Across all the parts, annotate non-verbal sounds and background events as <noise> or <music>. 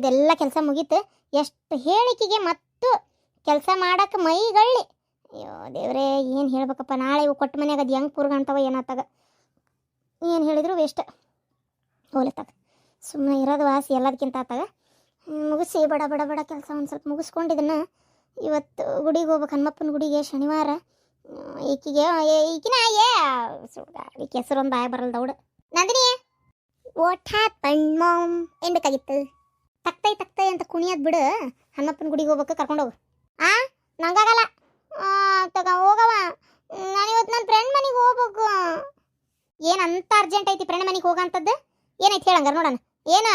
ಇದೆಲ್ಲ ಕೆಲಸ ಮುಗೀತು. ಎಷ್ಟು ಹೇಳಿಕೆಗೆ ಮತ್ತು ಕೆಲಸ ಮಾಡಕ್ಕೆ ಮೈಗಳ್ಳಿ ಅಯ್ಯೋ ದೇವ್ರೇ, ಏನು ಹೇಳ್ಬೇಕಪ್ಪ, ನಾಳೆ ಇವು ಕೊಟ್ಟ ಮನೆಯಾಗ ಅದು ಹೆಂಗೆ ಪೂರ್ಗಂತವ ಏನಾತಾಗ ಏನು ಹೇಳಿದ್ರು ವೇಸ್ಟ್. ಹೋಲತ್ತಾಗ ಸುಮ್ಮನೆ ಇರೋದು ವಾಸಿ ಎಲ್ಲದಕ್ಕಿಂತ ಆತಾಗ ಮುಗಿಸಿ, ಬಡ ಬಡ ಬಡ ಕೆಲಸ ಒಂದು ಸ್ವಲ್ಪ ಮುಗಿಸ್ಕೊಂಡಿದ್ದನ್ನು ಇವತ್ತು ಗುಡಿಗೆ ಹೋಗ್ಬೇಕು ಹನುಮಪ್ಪನ ಗುಡಿಗೆ ಶನಿವಾರ. ಈಕಿಗೆ ಈಕಿನ ಏ ಈಕೆ ಒಂದು ಬಾಯ ಬರಲ್ಲ ದೌಡ್ ನಂದಿನಿ ಓಟ್ ಹ್ಯಾಪನ್ ಮಾಮ್ ಏನು ಬೇಕಾಗಿತ್ತು? ತಕ್ತೈ ತಕ್ತೈ ಅಂತ ಕುಣಿಯೋದು ಬಿಡು. ಹನ್ನಪ್ಪನ ಗುಡಿಗೆ ಹೋಗ್ಬೇಕು ಕರ್ಕೊಂಡು ಹೋಗು. ಆ? ನಂಗಾಗಲ್ಲ. ಆ, ತಗ ಹೋಗವ. ನಾನು ಇವತ್ತು ನನ್ನ ಫ್ರೆಂಡ್ ಮನೆಗೆ ಹೋಗ್ಬೇಕು. ಏನಂತ ಅರ್ಜೆಂಟ್ ಐತಿ ಫ್ರೆಂಡ್ ಮನೆಗೆ ಹೋಗಂತದ್ದು? ಏನೈತಿ ಹೇಳಂಗಾರ ನೋಡೋಣ. ಏನ?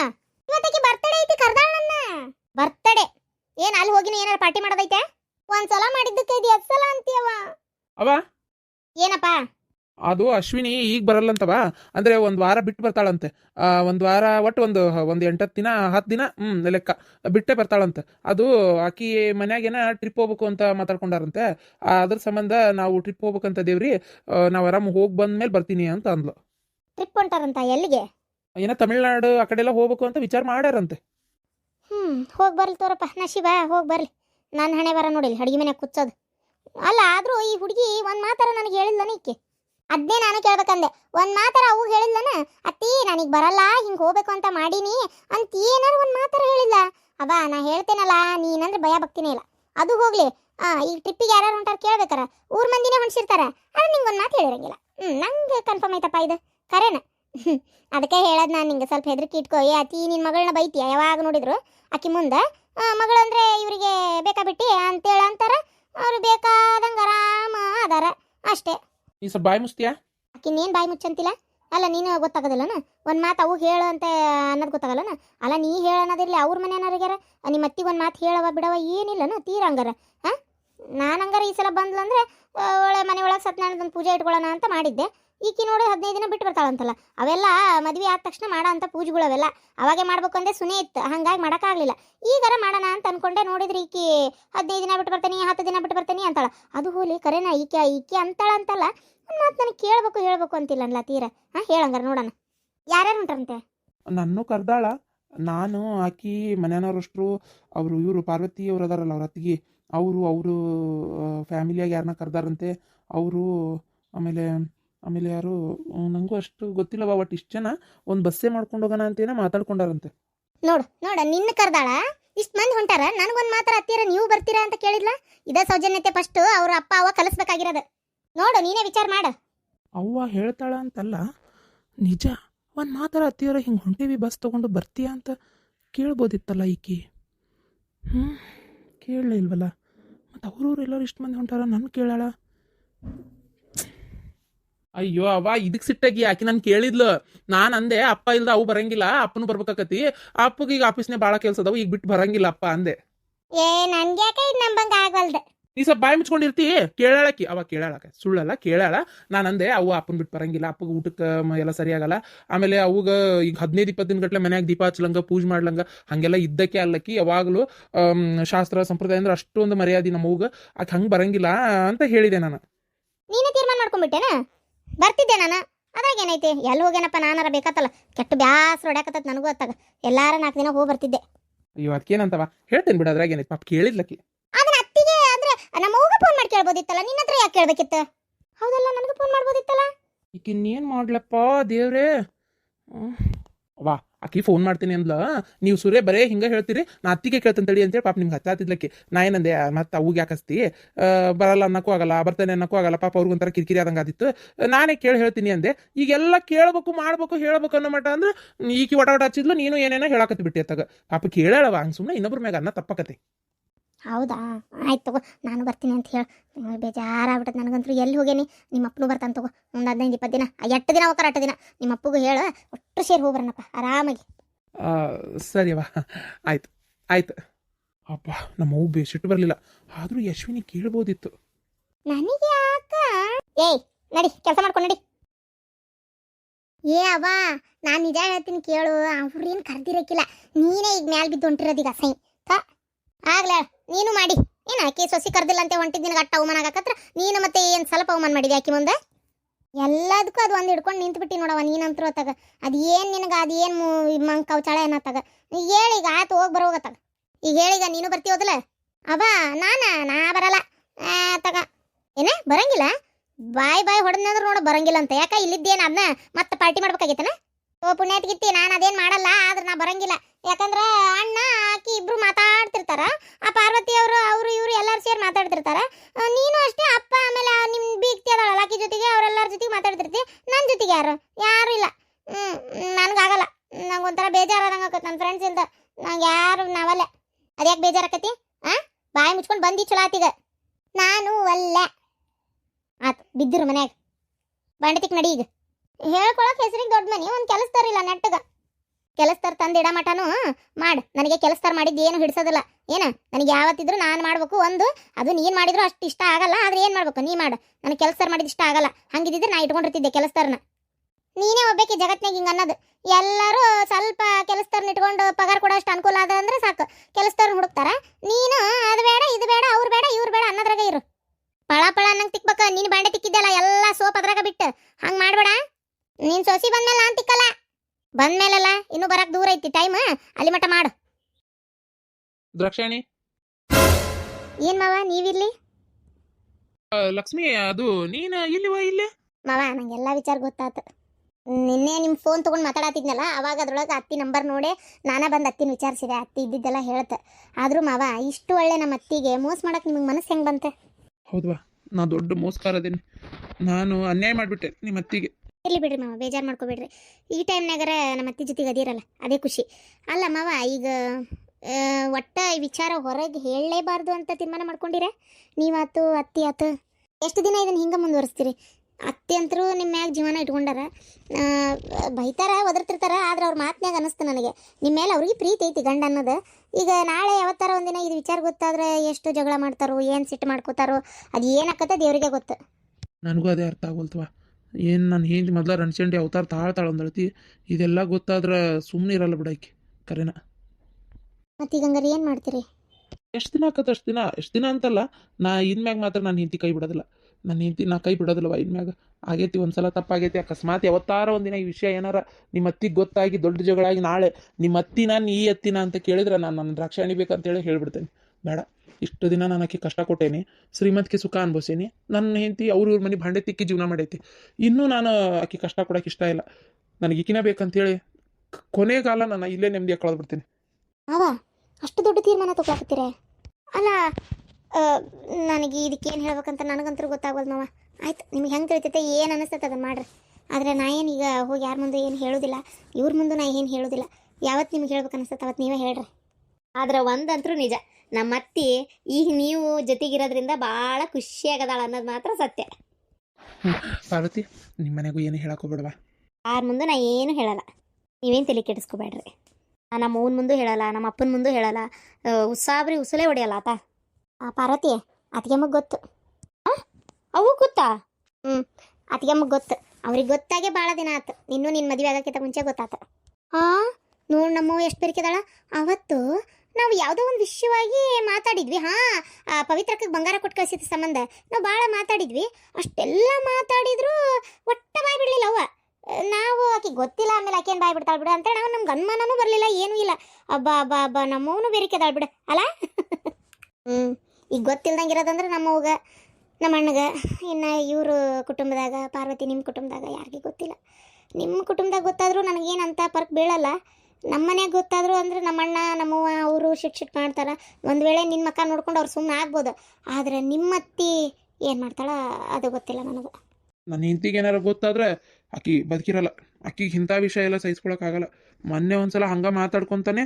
ಇವತ್ತಕ್ಕೆ ಬರ್ತಡೇ ಐತಿ ಕರ್ದಾಳ ನನ್ನ ಬರ್ತಡೇ ಏನ್ ಅಲ್ಲಿ ಹೋಗಿನ ಏನಾರ ಪಾರ್ಟಿ ಮಾಡೋದೈತೆ? ಒಂದ್ಸಲ ಮಾಡಿದ್ದಕ್ಕೆ ಇದು ಎಷ್ಟ್ ಸಲ ಅಂತೀಯವ? ಅವ? ಏನಪ್ಪ? ಅದು ಅಶ್ವಿನಿ ಈಗ ಬರಲ್ಲಂತವ? ಅಂದ್ರೆ ಒಂದ್ ವಾರ ಬಿಟ್ಟು ಬರ್ತಾಳಂತೆ. ಒಂದು ವಾರ ಒಟ್ಟು ಒಂದು ಒಂದ್ ಎಂಟತ್ತು ದಿನ ಹತ್ತು ದಿನ ಹ್ಮ್ ಲೆಕ್ಕ ಬಿಟ್ಟೆ ಬರ್ತಾಳಂತೆ. ಅದು ಆಕಿ ಮನ್ಯಾಗೇನ ಟ್ರಿಪ್ ಹೋಗ್ಬೇಕು ಅಂತ ಮಾತಾಡ್ಕೊಂಡಾರಂತೆ. ಅದ್ರ ಸಂಬಂಧ ನಾವು ಟ್ರಿಪ್ ಹೋಗ್ಬೇಕಂತ ದೇವ್ರಿ ನಾವು ಆರಾಮ್ ಹೋಗಿ ಬಂದ್ಮೇಲೆ ಬರ್ತೀನಿ ಅಂತ ಅಂದ್ಲು. ಟ್ರಿಪ್ ಹೊಂಟಾರಂತ ಎಲ್ಲಿಗೆ? ಏನೋ ತಮಿಳ್ನಾಡು ಆ ಕಡೆ ಎಲ್ಲ ಹೋಗ್ಬೇಕು ಅಂತ ವಿಚಾರ ಮಾಡ್ಯಾರಂತೆ. ಹ್ಮ್ ಹೋಗಿ ಬರ್ಲಿ ತೋರಪ್ಪ. ನಶೀಬ ಹೋಗಿ ಬರ್ಲಿ. ನಾನು ಹಣೆ ಬರ ನೋಡಿಲ್ಲ ಅಡಿಗೆ ಮನೆ ಕುಚ್ಚೋದು ಅಲ್ಲ ಆದ್ರೂ ಈ ಹುಡುಗಿ ಒಂದ್ ಮಾತಾರ ನನಗೆ ಹೇಳಿಲ್ಲ ಈಕೆ? ಅದ್ನೇ ನಾನು ಕೇಳ್ಬೇಕಂದೆ. ಒಂದ್ ಮಾತಾರ ಅವು ಹೇಳಿಲ್ಲನ ಅತ್ತಿ, ನನಗೆ ಬರಲ್ಲ, ಹಿಂಗ್ ಹೋಗ್ಬೇಕು ಅಂತ ಮಾಡೀನಿ. ಅಂತ ಏನಾರು ಒಂದ್ ಮಾತಾರ ಹೇಳಿಲ್ಲ ಅವ, ನಾ ಹೇಳ್ತೇನಲ್ಲ, ನೀನಂದ್ರೆ ಭಯ ಭಕ್ತಿನೇ ಇಲ್ಲ. ಅದು ಹೋಗ್ಲಿ. ಆ, ಈ ಟ್ರಿಪ್ಪಿಗೆ ಯಾರು ಹೊಂಟಾರ ಕೇಳ್ಬೇಕಾರ? ಊರ್ ಮಂದಿನೇ ಹೊಂಟಿರ್ತಾರ ಆದ್ರೆ ನಿಂಗೆ ಒಂದು ಮಾತು ಹೇಳಿರಂಗಿಲ್ಲ. ಹ್ಮ್, ನಂಗೆ ಕನ್ಫರ್ಮ್ ಆಯ್ತಪ್ಪ ಇದು. ಕರೆನ? <laughs> ಅದಕ್ಕೆ ಹೇಳದ್ ನಾನು ನಿಂಗೆ ಸ್ವಲ್ಪ ಹೆದರಿಕೆ ಇಟ್ಕೋ. ಏ ಅತಿ ನಿನ್ನ ಮಗಳನ್ನ ಬೈತೀಯ? ಯಾವಾಗ ನೋಡಿದ್ರು? ಆಕಿ ಮುಂದೆ ಮಗಳಂದ್ರೆ ಇವರಿಗೆ ಬೇಕಾ ಬಿಟ್ಟಿ ಅಂತೇಳಿ ಅಂತಾರ. ಅವ್ರು ಬೇಕಾದಂಗೆ ಆರಾಮ ಅದಾರ. ಅಷ್ಟೇ. ಈ ಸ್ವಲ್ಪ ಬಾಯ್ ಅಕ್ಕಿ ನೀನ್ ಬಾಯಿ ಮುಚ್ಚಂತಿಲ್ಲ? ಅಲ್ಲ, ನೀನು ಗೊತ್ತಾಗೋದಿಲ್ಲನ? ಒಂದ್ ಮಾತು ಅವು ಹೇಳು ಅಂತ ಅನ್ನೋದು ಗೊತ್ತಾಗಲ್ಲನ? ಅಲ್ಲ, ನೀ ಹೇಳ ಅನ್ನೋದಿರ್ಲಿ ಅವ್ರ ಮನೆಯವ್ರಿಗಾರ ನಿಮ್ಮ ಅತ್ತಿಗೆ ಒಂದ್ ಮಾತು ಹೇಳವ ಬಿಡವ ಏನಿಲ್ಲನ ತೀರ ಹಂಗಾರ? ಹಾಂ? ನಾನು ಹಂಗಾರ ಈ ಸಲ ಬಂದ್ಲಂದ್ರೆ ಒಳ್ಳೆ ಮನೆ ಒಳಗೆ ಸತ್ಯನಾರಾಯಣ ಪೂಜೆ ಇಟ್ಕೊಳ್ಳೋಣ ಅಂತ ಮಾಡಿದ್ದೆ. ಈಕಿ ನೋಡಿ ಹದಿನೈದು ದಿನ ಬಿಟ್ಟು ಬರ್ತಾಳಂತಲ್ಲ. ಅವೆಲ್ಲ ಮದುವೆ ಆದ ತಕ್ಷಣ ಮಾಡೋ ಅಂಥ ಪೂಜೆಗಳು ಅವೆಲ್ಲ. ಅವಾಗೆ ಮಾಡ್ಬೇಕು ಅಂದೆ ಸುನೇ ಇತ್ತು. ಹಂಗಾಗಿ ಮಾಡೋಕ್ಕಾಗಲಿಲ್ಲ ಈಗಾರ ಮಾಡೋಣ ಅಂತ ಅನ್ಕೊಂಡೆ ನೋಡಿದ್ರೆ ಈಕಿ ಹದಿನೈದು ದಿನ ಬಿಟ್ಟು ಬರ್ತೀನಿ, ಹತ್ತು ದಿನ ಬಿಟ್ಟು ಬರ್ತೀನಿ ಅಂತಾಳ. ಅದು ಹೋಲಿ ಕರೆನ, ಈಕೆ ಈಕೆ ಅಂತಾಳ ಅಂತಲ್ಲ ಮತ್ತೆ ಮಾತು ನನಗೆ ಕೇಳಬೇಕು, ಹೇಳಬೇಕು ಅಂತಿಲ್ಲಲ್ಲ ತೀರ. ಹಾಂ, ಹೇಳಂಗಾರ ನೋಡೋಣ. ಯಾರ್ಯಾರು ಉಂಟ್ರಂತೆ? ನನ್ನೂ ಕರ್ದಾಳ. ನಾನು, ಆಕಿ, ಮನೆಯವ್ರಷ್ಟರು, ಅವರು, ಇವರು ಪಾರ್ವತಿ ಅವರು ಅದಾರಲ್ಲ ಅವ್ರ ಅತ್ತಿಗೆ. ಅವರು ಅವರು ಫ್ಯಾಮಿಲಿಯಾಗಿ ಯಾರನ್ನ ಕರ್ದಾರಂತೆ. ಅವರು, ಆಮೇಲೆ ಆಮೇಲೆ ಯಾರು ಹ್ಮ್, ನಂಗೂ ಅಷ್ಟು ಗೊತ್ತಿಲ್ಲವ ಒಟ್ಟು ಇಷ್ಟು ಜನ ಒಂದು ಬಸ್ಸೇ ಮಾಡ್ಕೊಂಡು ಹೋಗೋಣ ಅಂತೇನೆ ಮಾತಾಡ್ಕೊಂಡಾರಂತೆ. ನೋಡು ನೋಡ ನಿನ್ನ ಕರ್ದಾಳ ಇಷ್ಟು ಮಂದಿ ಹೊಂಟಾರ ನನಗೊಂದು ಮಾತ್ರ ಹತ್ತಿರ ನೀವು ಬರ್ತೀರಾ ಅಂತ ಕೇಳಿಲ್ಲ ಇದ ಸೌಜನ್ಯತೆ ಫಸ್ಟ್ ಅವ್ರ ಅಪ್ಪ ಅವ್ವ ಕಲಿಸ್ಬೇಕಾಗಿರೋದು. ನೋಡು ನೀನೇ ವಿಚಾರ ಮಾಡ. ಅವ್ವ ಹೇಳ್ತಾಳ ಅಂತಲ್ಲ ನಿಜ ಒಂದು ಮಾತ್ರ ಹತ್ತಿರ ಹಿಂಗೆ ಹೊಂಟೇವಿ ಬಸ್ ತಗೊಂಡು ಬರ್ತೀಯಾ ಅಂತ ಕೇಳ್ಬೋದಿತ್ತಲ್ಲ ಈಕಿ. ಹ್ಞೂ ಕೇಳಲೇ ಇಲ್ವಲ್ಲ? ಮತ್ತು ಅವ್ರವ್ರು ಎಲ್ಲರೂ ಇಷ್ಟು ಮಂದಿ ಹೊಂಟಾರ ನನ್ನ ಕೇಳಾಳ ಅಯ್ಯೋ ಅವ ಇದಕ್ಕೆ ಸಿಟ್ಟಾಗಿ ಆಕಿ ನಾನು ಕೇಳಿದ್ಲು? ನಾನು ಅಂದೆ ಅಪ್ಪ ಇಲ್ದ ಅವು ಬರಂಗಿಲ್ಲ ಅಪ್ಪನು ಬರ್ಬೇಕಾಕತಿ. ಅಪ್ಪಗೆ ಈಗ ಆಫೀಸ್ನೇ ಭಾಳ ಕೆಲಸ ಅದಾವ ಈಗ ಬಿಟ್ಟು ಬರಂಗಿಲ್ಲ ಅಪ್ಪ ಅಂದೆ. ಏ ಇದು ನಂಬಂಗ ಆಗವಲ್ದು? ನೀ ಸ್ವಲ್ಪ ಬಾಯಿ ಮುಚ್ಕೊಂಡಿರ್ತಿ ಕೇಳಾಳಕಿ. ಅವ ಕೇಳಾಳಕ ಸುಳ್ಳಲ್ಲ ಕೇಳಾಳ. ನಾನು ಅಂದೆ ಅವು ಅಪ್ಪನ ಬಿಟ್ಟು ಬರಂಗಿಲ್ಲ ಅಪ್ಪಗೆ ಊಟಕ್ಕೆ ಎಲ್ಲ ಸರಿಯಾಗಲ್ಲ. ಆಮೇಲೆ ಅವಾಗ ಈಗ ಹದಿನೈದು ಇಪ್ಪತ್ತು ದಿನ ಗಟ್ಲೆ ಮನ್ಯಾಗ ದೀಪ ಹಚ್ಚಲಂಗ ಪೂಜೆ ಮಾಡ್ಲಂಗ ಹಾಗೆಲ್ಲ ಇದ್ದಕ್ಕೆ ಅಲ್ಲಕ್ಕಿ ಯಾವಾಗಲೂ ಶಾಸ್ತ್ರ ಸಂಪ್ರದಾಯ ಅಂದ್ರೆ ಅಷ್ಟೊಂದು ಮರ್ಯಾದೆ ನಮ್ಮ ಅವ್ಗ ಆಕೆ ಹಂಗೆ ಬರಂಗಿಲ್ಲ ಅಂತ ಹೇಳಿದೆ ನಾನು. ನೀನೇ ತೀರ್ಮಾನ ಮಾಡ್ಕೊಂಡ್ಬಿಟ್ಟೇನ ಬರ್ತಿದ್ದೆ ನಾನು. ಅದ್ರಾಗ ಏನೈತಿ? ಎಲ್ಲಿ ಹೋಗೇನಪ್ಪ ನಾನಾರ ಬೇಕಾತಲ್ಲ. ಕೆಟ್ಟ ಬ್ಯಾಸ್ ಹೊಡ್ಯಾಕತ್ತದ ನನಗೂ ಅತ್ತಾಗ. ಎಲ್ಲಾರ ನಾಲ್ಕು ದಿನ ಹೋಗಿ ಬರ್ತಿದ್ದೆ. ಅಯ್ಯೋ ಅದಕ್ಕೇನಂತವ ಹೇಳ್ತೇನೆ ಬಿಡ ಅದ್ರಾಗ ಏನೈತಿ? ಪಾಪ ಕೇಳಿದ್ಲಕ್ಕಿ. ಅದನ್ನ ಅತ್ತಿಗೆ ಅಂದ್ರೆ ನಮ್ಮ ಅವ್ಗ ಫೋನ್ ಮಾಡಿ ಕೇಳ್ಬೋದಿತ್ತಲ್ಲ? ನಿನ್ನ ಹತ್ರ ಯಾಕೆ ಕೇಳ್ಬೇಕಿತ್ತು? ಹೌದಲ್ಲ ನನಗೆ ಫೋನ್ ಮಾಡ್ಬೋದಿತ್ತಲ್ಲ? ಈಕೆ ಇನ್ನೇನು ಮಾಡ್ಲಪ್ಪ ದೇವ್ರೇ. ವಾ ಆಕಿ ಫೋನ್ ಮಾಡ್ತೀನಿ ಅಂದ್ಲ ನೀವು ಸುರೇ ಬರೇ ಹಿಂಗೆ ಹೇಳ್ತೀರಿ, ನಾ ಅತ್ತಿಗೆ ಕೇಳ್ತೇನೆ ತಡಿ ಅಂತೇಳಿ ಪಾಪ ನಿಮ್ಗೆ ಹತ್ತಾತಿದ್ಲಕ್ಕೆ ನಾ ಏನಂದೆ, ಮತ್ತೆ ಅವ್ಗೆ ಯಾಕಸ್ತಿ ಬರಲ್ಲ, ಅನ್ನಕ್ಕೂ ಆಗಲ್ಲ, ಬರ್ತೇನೆ ಅನ್ನಕ್ಕೂ ಆಗಲ್ಲ, ಪಾಪ ಅವ್ರಿಗೊಂಥರ ಕಿರಿಕಿರಿ ಆದಂಗೆ ಆದಿತ್ತು ನಾನೇ ಕೇಳಿ ಹೇಳ್ತೀನಿ ಅಂದೆ. ಈಗೆಲ್ಲ ಕೇಳಬೇಕು, ಮಾಡ್ಬೇಕು, ಹೇಳ್ಬೇಕು ಅನ್ನೋ ಮಟ್ಟ ಅಂದ್ರೆ ಈಕಿ ಒಟ ಹಚ್ಚಿದ್ಲು, ನೀನು ಏನೇನೋ ಹೇಳಕತ್ತಿ ಬಿಟ್ಟಿ ಅತ್ತಾಗ. ಪಾಪ ಕೇಳಾಳವ, ಹಂಗೆ ಸುಮ್ಮನೆ ಇನ್ನೊಬ್ರ ಮ್ಯಾಗ ಅನ್ನ ತಪ್ಪಕತಿ ಹೌದಾ? ಆಯ್ತು ತಗೋ ನಾನು ಬರ್ತೀನಿ ಅಂತ ಹೇಳಿ. ಬೇಜಾರಾಗ್ಬಿಟ್ಟದ ನನಗಂತೂ. ಎಲ್ಲಿ ಹೋಗೇನಿ? ನಿಮ್ಮ ಅಪ್ಪನು ಬರ್ತಾನೆ ತಗೋ. ಒಂದು ಹದಿನೈದು ಇಪ್ಪತ್ತು ದಿನ ಎಷ್ಟು ದಿನ ಹೋಗ್ತಾರೆ ಅಷ್ಟು ದಿನ? ನಿಮ್ಮ ಅಪ್ಪಗೂ ಹೇಳು ಒಟ್ಟು ಸೇರಿ ಹೋಗ್ಬರಣಪ್ಪ ಆರಾಮಾಗಿ. ಸರಿ ಅವ ಆಯ್ತು ಆಯ್ತು. ಅಪ್ಪ ನಮ್ಮ ಅವ್ವ ಬೇಸಿಟ್ಟು ಬರಲಿಲ್ಲ. ಆದರೂ ಯಶ್ವಿನಿ ಕೇಳ್ಬೋದಿತ್ತು. ನನಗೆ ಯಾಕ? ಏಯ್ ನಡಿ ಕೆಲಸ ಮಾಡ್ಕೊಂಡು ನಡಿ. ಏ ಅವ ನಾನು ನಿಜ ಹೇಳ್ತೀನಿ ಕೇಳು. ಅವ್ರೇನು ಕರ್ದಿರಕ್ಕಿಲ್ಲ ನೀನೇ ಈಗ ಮ್ಯಾಲ್ ಬಿದ್ದು ಹೊಂಟಿರೋದೀಗ ಸೈ. ಆಗ್ಲೇ, ನೀನು ಮಾಡಿ. ಏನ ಆಕಿ ಸೊಸಿ ಕರ್ದಿಲ್ಲ ಅಂತ ಹೊಂಟಿದ್ದ ನಿನಗೆ ಅಟ್ಟ ಅವಮಾನ ಆಗಕತ್ರ? ನೀನು ಮತ್ತೆ ಏನು ಸ್ವಲ್ಪ ಅವಮಾನ ಮಾಡಿದೆ ಆಕಿ ಮುಂದೆ? ಎಲ್ಲದಕ್ಕೂ ಅದು ಒಂದು ಹಿಡ್ಕೊಂಡು ನಿಂತು ಬಿಟ್ಟಿ ನೋಡವ ನೀನಂತರೂ ಅತ್ತಾಗ ಅದು ಏನು ನಿನಗೆ, ಅದು ಏನು ಮಂಗ್ ಕೌಚಾಳ ಏನತ್ತಾಗ ಈಗ ಹೇಳೀಗ ಆತು ಹೋಗಿ ಬರೋಗತ್ತಾಗ ಈಗ ಹೇಳೀಗ ನೀನು ಬರ್ತೀವದಲ್ಲ ಅವ, ನಾನ, ನಾ ಬರಲ್ಲ. ತಗ ಏನ, ಬರಂಗಿಲ್ಲ? ಬಾಯ್ ಬಾಯ್ ಹೊಡೆದ್ನಂದ್ರೆ ನೋಡು ಬರಂಗಿಲ್ಲ ಅಂತ ಯಾಕ, ಇಲ್ಲಿದ್ದೇನು ಅದನ್ನ ಮತ್ತೆ ಪಾರ್ಟಿ ಮಾಡ್ಬೇಕಾಗಿತ್ತನ ಪುಣ್ಯಾತ್ಗಿತ್ತಿ, ನಾನು ಅದೇನು ಮಾಡಲ್ಲ, ಆದ್ರೆ ನಾ ಬರಂಗಿಲ್ಲ. ಯಾಕಂದ್ರೆ ಅಣ್ಣ, ಆಕಿ ಇಬ್ರು ಮಾತಾಡ್ತಿರ್ತಾರ. ಆ ಪಾರ್ವತಿ ಅವರು ಅವರು ಇವರು ಎಲ್ಲರೂ ಸೇರಿ ಮಾತಾಡ್ತಿರ್ತಾರ. ನೀನು ಅಷ್ಟೇ ಅಪ್ಪ, ಆಮೇಲೆ ನಿಮ್ಮ ನಿಮ್ ಬೀಗ್ತಿ ಅದಳಲ್ಲ, ಆಕಿ ಜೊತೆಗೆ ಅವರೆಲ್ಲರ ಜೊತೆಗೆ ಮಾತಾಡ್ತಿರ್ತಿ. ನನ್ನ ಜೊತೆಗೆ ಯಾರು? ಯಾರು ಇಲ್ಲ. ಹ್ಞೂ ನನಗಾಗಲ್ಲ. ನಂಗೆ ಒಂಥರ ಬೇಜಾರಾದಂಗೆ ಆಕತ್ತೆ ನನ್ನ ಫ್ರೆಂಡ್ಸ್ ಇಲ್ದ. ನಂಗೆ ಯಾರು, ನಾವಲ್ಲ. ಅದ್ಯಾಕೆ ಬೇಜಾರಾಕತಿ ಆ? ಬಾಯಿ ಮುಚ್ಕೊಂಡು ಬಂದಿ ಚಲೋ ಆತೀಗ ನಾನು ಅಲ್ಲ. ಆತು, ಬಿದ್ದಿರು ಮನ್ಯಾಗ. ಬಂಡತಿಕ್ ನಡಿ ಈಗ. ಹೇಳ್ಕೊಳಕ್ ಹೆಸರಿಗೆ ದೊಡ್ಡ ಮನಿ, ಒಂದು ಕೆಲಸದಾರ ಇಲ್ಲ ನೆಟ್ಟಗ. ಕೆಲಸದಾರ ತಂದು ಇಡ ಮಟನು ಮಾಡು. ನನಗೆ ಕೆಲಸದಾರ ಮಾಡಿದ್ದು ಏನು ಹಿಡ್ಸೋದಿಲ್ಲ. ಏನ? ನನಗೆ ಯಾವತ್ತಿದ್ರು ನಾನು ಮಾಡ್ಬೇಕು, ಒಂದು. ಅದು ನೀನು ಮಾಡಿದ್ರು ಅಷ್ಟು ಇಷ್ಟ ಆಗಲ್ಲ, ಆದ್ರೆ ಏನು ಮಾಡ್ಬೇಕು? ನೀ ಮಾಡು. ನನಗೆ ಕೆಲಸದಾರ ಮಾಡಿದ್ದು ಇಷ್ಟ ಆಗಲ್ಲ. ಹಂಗಿದ್ದಿದ್ರೆ ನಾ ಇಟ್ಕೊಂಡಿರ್ತಿದ್ದೆ ಕೆಲಸದಾರನ ನೀನೇ ಒಬ್ಬಕ್ಕೆ ಜಗತ್ನಾಗ ಹಿಂಗೆ ಅನ್ನೋದು. ಎಲ್ಲರೂ ಸ್ವಲ್ಪ ಕೆಲಸದವ್ರನ್ನ ಇಟ್ಕೊಂಡು ಪಗಾರ ಕೊಡೋಷ್ಟು ಅನುಕೂಲ ಅದ ಅಂದ್ರೆ ಸಾಕು. ಕೆಲಸದವ್ರನ್ನ ಹುಡುಕ್ತಾರ. ನೀನು ಅದು ಬೇಡ, ಇದು ಬೇಡ, ಅವ್ರು ಬೇಡ, ಇವ್ರು ಬೇಡ ಅನ್ನೋದ್ರಾಗ ಇರು. ಪಳ ಪಳ ಅನ್ನಂಗೆ ತಿಕ್ಬೇಕ. ನೀನು ಬಾಂಡೆ ತಿಕ್ಕಿದ್ದಲ್ಲ ಎಲ್ಲ ಸೋಪ್ ಅದ್ರಾಗ ಬಿಟ್ಟು. ಹಂಗೆ ಮಾಡ್ಬೇಡ. ನೀನು ಸೊಸಿ ಬಂದ್ಮೇಲೆ ನಾನ್ ತಿಕ್ಕಲ್ಲ ಬಂದ್ಮೇಲಲ್ಲ ಇನ್ನು ಬರಕ್ ದೂರ ಐತಿ ಟೈಮ್ ಅಲ್ಲಿ ಮಟ ಮಾಡು. ದ್ರಾಕ್ಷಾಣಿ ಏನ್ ಮಾವ ನೀವಿರ್ಲಿ? ಲಕ್ಷ್ಮಿ ಅದು ನೀನು ಇಲ್ಲಿವಾ ಇಲ್ಲಿ? ಮಾವ ನಂಗೆಲ್ಲ ವಿಚಾರ ಗೊತ್ತಾತ. ನಿನ್ನೆ ನಿಮ್ಮ ಫೋನ್ ತೊಗೊಂಡು ಮಾತಾಡತ್ತಿದ್ನಲ್ಲ ಅವಾಗ ಅದ್ರೊಳಗೆ ಅತ್ತಿ ನಂಬರ್ ನೋಡಿ ನಾನೇ ಬಂದು ಅತ್ತಿನ ವಿಚಾರಿಸಿದೆ ಅತ್ತಿ ಇದ್ದಿದ್ದೆಲ್ಲ ಹೇಳ್ತೆ. ಆದರೂ ಮಾವ ಇಷ್ಟು ಒಳ್ಳೆ ನಮ್ಮ ಅತ್ತಿಗೆ ಮೋಸ ಮಾಡಕ್ಕೆ ನಿಮಗೆ ಮನಸ್ಸು ಹೆಂಗೆ ಬಂತೆ? ಹೌದ್ವಾ? ನಾ ದೊಡ್ಡ ಮೋಸ್ಕಾರ ಅದೇನಿ ನಾನು ಅನ್ಯಾಯ ಮಾಡಿಬಿಟ್ಟೆ ನಿಮ್ಮ ಅತ್ತಿಗೆ. ಇರ್ಲಿ ಬಿಡ್ರಿ ಮಾವ, ಬೇಜಾರು ಮಾಡ್ಕೊಬೇಡ್ರಿ. ಈ ಟೈಮ್ನಾಗರ ನಮ್ಮ ಅತ್ತಿ ಜೊತೆಗೆ ಅದಿರಲ್ಲ, ಅದೇ ಖುಷಿ. ಅಲ್ಲ ಮಾವ, ಈಗ ಒಟ್ಟ ಈ ವಿಚಾರ ಹೊರಗೆ ಹೇಳಲೇಬಾರ್ದು ಅಂತ ತೀರ್ಮಾನ ಮಾಡ್ಕೊಂಡಿರ? ನೀವಾತು, ಅತ್ತಿ ಆತು, ಎಷ್ಟು ದಿನ ಇದನ್ನ ಹಿಂಗೆ ಮುಂದುವರಿಸ್ತೀರಿ? ಅತ್ತಿ ಅಂತರೂ ನಿಮ್ಮ ಮ್ಯಾಗ ಜೀವನ ಇಟ್ಕೊಂಡಾರ. ಬೈತಾರ, ಒದರ್ತಿರ್ತಾರ, ಆದ್ರೆ ಅವ್ರ ಮಾತ್ನ್ಯಾಗ ಅನಿಸ್ತು ನನಗೆ. ನಿಮ್ಮ ಮೇಲೆ ಅವ್ರಿಗೆ ಪ್ರೀತಿ ಐತಿ ಗಂಡ ಅನ್ನೋದು. ಈಗ ನಾಳೆ ಯಾವತ್ತಾರ ಒಂದಿನ ಇದು ವಿಚಾರ ಗೊತ್ತಾದ್ರೆ ಎಷ್ಟು ಜಗಳ ಮಾಡ್ತಾರೋ, ಏನು ಸಿಟ್ಟು ಮಾಡ್ಕೋತಾರೋ, ಅದು ಏನಾಕತ್ತ ದೇವರಿಗೆ ಗೊತ್ತು. ನನಗೂ ಅದೇ ಅರ್ಥ ಆಗೋಲ್ತವ. ಏನು ನಾನು ಹೆಂಡ್ತಿ ಮೊದಲ ರಣಚಂಡಿ ಅವತಾರ ತಾಳ್ತಾಳ ಅಂದಳತಿ ಇದೆಲ್ಲ ಗೊತ್ತಾದ್ರೆ ಸುಮ್ಮನೆ ಇರಲ್ಲ ಬಿಡಾಕಿ ಕರೆನ. ಮತ್ತೀಗ ಹಂಗಾರೆ ಏನು ಮಾಡ್ತೀರಿ? ಎಷ್ಟು ದಿನ ಆಕತ್ ಅಷ್ಟು ದಿನ? ಎಷ್ಟು ದಿನ ಅಂತಲ್ಲ ನಾ ಇನ್ಮ್ಯಾಗ ಮಾತ್ರ ನಾನು ಹಿಂತಿ ಕೈ ಬಿಡೋದಿಲ್ಲ. ನನ್ನ ಹಿಂತಿ ನಾ ಕೈ ಬಿಡೋದಿಲ್ಲವ ಇನ್ಮ್ಯಾಗ ಆಗೈತಿ ಒಂದ್ಸಲ ತಪ್ಪಾಗೈತಿ. ಅಕಸ್ಮಾತ್ ಯಾವತ್ತಾರ ಒಂದಿನ ಈ ವಿಷಯ ಏನಾರ ನಿಮ್ಮ ಅತ್ತಿಗೆ ಗೊತ್ತಾಗಿ ದೊಡ್ಡ ಜಗಳಾಗಿ ನಾಳೆ ನಿಮ್ಮ ಅತ್ತಿನ ನೀ ಈ ಅತ್ತಿನ ಅಂತ ಕೇಳಿದ್ರೆ ನಾನು ನನ್ನ ದ್ರಾಕ್ಷಾಣಿ ಬೇಕಂತೇಳಿ ಹೇಳ್ಬಿಡ್ತೇನೆ. ಬೇಡ. ಇಷ್ಟು ದಿನ ನಾನು ಆಕೆ ಕಷ್ಟ ಕೊಟ್ಟೇನಿ ಶ್ರೀಮಂತಿಕೆ ಸುಖ ಅನ್ಭವಿಸೀನಿ. ನನ್ನ ಹೆಂಡತಿ ಅವ್ರ ಇವ್ರ ಮನೆ ಭಾಂಡೆ ತಿಕ್ಕಿ ಜೀವನ ಮಾಡೈತಿ. ಇನ್ನೂ ನಾನು ಆಕೆ ಕಷ್ಟ ಕೊಡೋಕೆ ಇಷ್ಟ ಇಲ್ಲ. ನನಗೆ ಈಕಿನ ಬೇಕಂತೇಳಿ ಕೊನೆಗಾಲ ನಾನು ಇಲ್ಲೇ ನೆಮ್ಮದಿ ಕಳೆದ್ಬಿಡ್ತೀನಿ. ಅವ ಅಷ್ಟು ದೊಡ್ಡ ತೀರ್ಮಾನ ತಗೊಳಕತ್ತೀರ? ಅಲ್ಲ ನನಗೆ ಇದಕ್ಕೆ ಏನು ಹೇಳ್ಬೇಕಂತ ನನಗಂತೂ ಗೊತ್ತಾಗೋದು ಮಾವ. ಆಯ್ತು, ನಿಮ್ಗೆ ಹೆಂಗೆ ತಿಳಿತೈತೆ, ಏನು ಅನಿಸ್ತೈತೆ ಅದನ್ನು ಮಾಡ್ರಿ. ಆದರೆ ನಾ ಏನು ಈಗ ಹೋಗಿ ಯಾರ ಮುಂದೆ ಏನು ಹೇಳೋದಿಲ್ಲ, ಇವ್ರ ಮುಂದೆ ನಾ ಏನು ಹೇಳೋದಿಲ್ಲ. ಯಾವತ್ತು ನಿಮ್ಗೆ ಹೇಳ್ಬೇಕು ಅನಿಸ್ತೈತೆ ಅವತ್ತು ನೀವೇ ಹೇಳ್ರಿ. ಆದ್ರೆ ಒಂದಂತರೂ ನಿಜ. ನಮ್ಮ ಅತ್ತಿ ಈಗ ನೀವು ಜೊತೆಗಿರೋದ್ರಿಂದ ಭಾಳ ಖುಷಿಯಾಗದಾಳ ಅನ್ನೋದು ಮಾತ್ರ ಸತ್ಯ. ಪಾರ್ವತಿ ನಿಮ್ಮ ಮನೆಗೂ ಏನು ಹೇಳಕ್ಕೋಬೇಡವಾ ಆರ ಮುಂದೆ ನಾ ಏನು ಹೇಳಲ್ಲ. ನೀವೇನು ತಲೆ ಕೆಡಿಸ್ಕೋಬೇಡ್ರಿ. ನಮ್ಮ ಅವ್ನ ಮುಂದೂ ಹೇಳಲ್ಲ ನಮ್ಮ ಅಪ್ಪನ ಮುಂದೂ ಹೇಳಲ್ಲ. ಉಸಾಬ್ರಿ ಉಸಲೇ ಹೊಡೆಯಲ್ಲ ಆತ. ಆ ಪಾರ್ವತಿ ಅತ್ತಿಗೆಮ್ಮಗೆ ಗೊತ್ತು. ಅವು ಗೊತ್ತಾ? ಅತ್ತಿಗೆಮ್ಮಗೆ ಗೊತ್ತು. ಅವ್ರಿಗೆ ಗೊತ್ತಾಗೆ ಭಾಳ ದಿನ ಆತು. ಇನ್ನೂ ನಿನ್ನ ಮದುವೆ ಆಗೋಕ್ಕಿಂತ ಮುಂಚೆ ಗೊತ್ತಾತ. ಹಾಂ ನೋಡು ನಮ್ಮವ್ವ ಎಷ್ಟು ಬೆರಿಕಿದಾಳ? ಅವತ್ತು ನಾವು ಯಾವುದೋ ಒಂದು ವಿಷಯವಾಗಿ ಮಾತಾಡಿದ್ವಿ. ಹಾಂ ಪವಿತ್ರಕ್ಕೆ ಬಂಗಾರ ಕೊಟ್ಟು ಕಳಿಸಿದ ಸಂಬಂಧ. ನಾವು ಭಾಳ ಮಾತಾಡಿದ್ವಿ. ಅಷ್ಟೆಲ್ಲ ಮಾತಾಡಿದ್ರು ಒಟ್ಟ ಬಾಯ್ ಬಿಡಲಿಲ್ಲ ಅವ್ವ. ನಾವು ಆಕೆ ಗೊತ್ತಿಲ್ಲ, ಆಮೇಲೆ ಆಕೇನು ಬಾಯ್ ಬಿಡ್ತಾಳೆ ಬಿಡು ಅಂತೇಳಿ ನಾವು ನಮ್ಗೆ ಅನುಮಾನನೂ ಬರಲಿಲ್ಲ, ಏನೂ ಇಲ್ಲ. ಅಬ್ಬಾ ಅಬ್ಬಾ ಅಬ್ಬಾ ನಮ್ಮವನು ಬೇರಿಕೆದಾಳ ಬಿಡು. ಅಲ್ಲ <laughs> ಹ್ಞೂ ಈಗ ಗೊತ್ತಿಲ್ದಂಗೆ ಇರೋದಂದ್ರೆ ನಮ್ಮವ್ಗ ನಮ್ಮ ಅಣ್ಣಗೆ ಇನ್ನು ಇವರು ಕುಟುಂಬದಾಗ, ಪಾರ್ವತಿ ನಿಮ್ಮ ಕುಟುಂಬದಾಗ ಯಾರಿಗೆ ಗೊತ್ತಿಲ್ಲ. ನಿಮ್ಮ ಕುಟುಂಬದಾಗ ಗೊತ್ತಾದರೂ ನನಗೇನಂತ ಪರ್ಕ್ ಬೀಳಲ್ಲ. ನಮ್ಮ ಮನೆಗೆ ಗೊತ್ತಾದ್ರು ಅಂದ್ರೆ ನಮ್ಮ ಅಣ್ಣ ನಮ್ಮವ್ವ ಅವರು ಶಿಟ್ ಶಿಟ್ ಮಾಡ್ತಾರೆ. ಒಂದು ವೇಳೆ ನಿನ್ನ ಮಕ್ಕ ನೋಡ್ಕೊಂಡು ಅವ್ರು ಸುಮ್ಮನೆ ಆಗ್ಬೋದು. ಆದರೆ ನಿಮ್ಮ ಅತ್ತಿ ಏನು ಮಾಡ್ತಾಳ ಅದು ಗೊತ್ತಿಲ್ಲ ನನಗೆ. ನನ್ನ ಹೆಂಡತಿಗೆ ಏನಾರು ಗೊತ್ತಾದ್ರೆ ಆಕಿ ಬದುಕಿರಲ್ಲ. ಆಕಿಗೆ ಇಂಥ ವಿಷಯ ಎಲ್ಲ ಸಹಿಸ್ಕೊಳಕ್ಕಾಗಲ್ಲ ಮೊನ್ನೆ ಒಂದ್ಸಲ ಹಂಗ ಮಾತಾಡ್ಕೊಂತಾನೆ